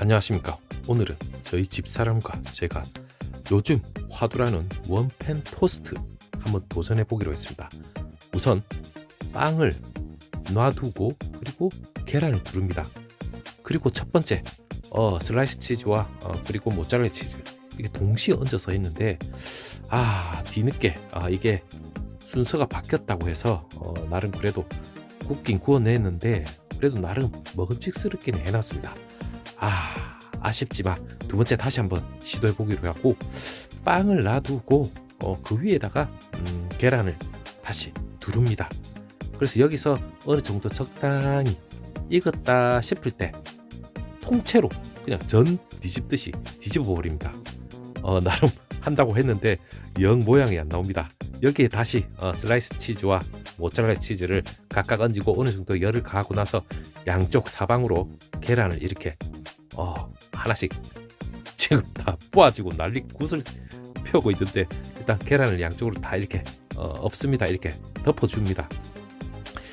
안녕하십니까. 오늘은 저희 집사람과 제가 요즘 화두라는 원팬 토스트 한번 도전해 보기로 했습니다. 우선 빵을 놔두고 그리고 계란을 두릅니다. 그리고 첫 번째 어, 슬라이스 치즈와 어, 그리고 모짜렐라 치즈 이게 동시에 얹어서 했는데 아 뒤늦게 아 이게 순서가 바뀌었다고 해서 어, 나름 그래도 굽긴 구워냈는데 그래도 나름 먹음직스럽게는 해놨습니다. 아 아쉽지만 두 번째 다시 한번 시도해 보기로 하고 빵을 놔두고 어, 그 위에다가 음, 계란을 다시 두릅니다. 그래서 여기서 어느 정도 적당히 익었다 싶을 때 통째로 그냥 전 뒤집듯이 뒤집어 버립니다. 어, 나름 한다고 했는데 영 모양이 안 나옵니다. 여기에 다시 어, 슬라이스 치즈와 모짜렐라 치즈를 각각 얹고 어느 정도 열을 가하고 나서 양쪽 사방으로 계란을 이렇게 어, 하나씩 지금 다 뿌아지고 난리 굿을 펴고 있는데 일단 계란을 양쪽으로 다 이렇게 어, 없습니다. 이렇게 덮어줍니다.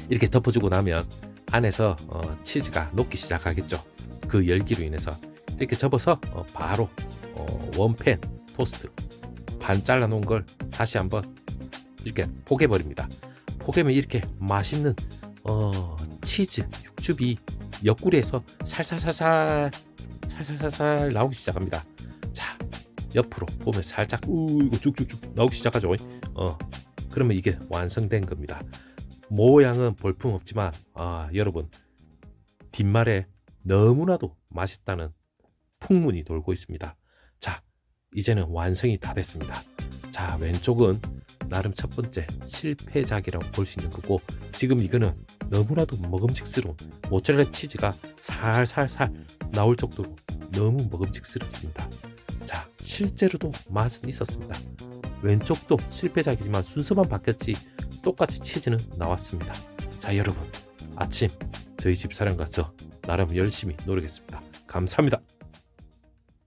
이렇게 덮어주고 나면 안에서 어, 치즈가 녹기 시작하겠죠. 그 열기로 인해서 이렇게 접어서 어, 바로 어, 원팬 토스트 반 잘라 놓은 걸 다시 한번 이렇게 포개 버립니다. 포개면 이렇게 맛있는 어, 치즈 육즙이 옆구리에서 살살살살 살살살살 나오기 시작합니다. 자 옆으로 보면 살짝 우 이거 쭉쭉쭉 나오기 시작하죠. 어 그러면 이게 완성된 겁니다. 모양은 볼품 없지만 아 여러분 뒷말에 너무나도 맛있다는 풍문이 돌고 있습니다. 자 이제는 완성이 다 됐습니다. 자 왼쪽은 나름 첫 번째 실패작이라고 볼 수 있는 거고 지금 이거는 너무나도 먹음직스러운 모짜렐라 치즈가 살살살 나올 정도로 너무 먹음직스럽습니다. 자 실제로도 맛은 있었습니다. 왼쪽도 실패작이지만 순서만 바뀌었지 똑같이 치즈는 나왔습니다. 자 여러분 아침 저희 집사람과 저 나름 열심히 노력했습니다. 감사합니다.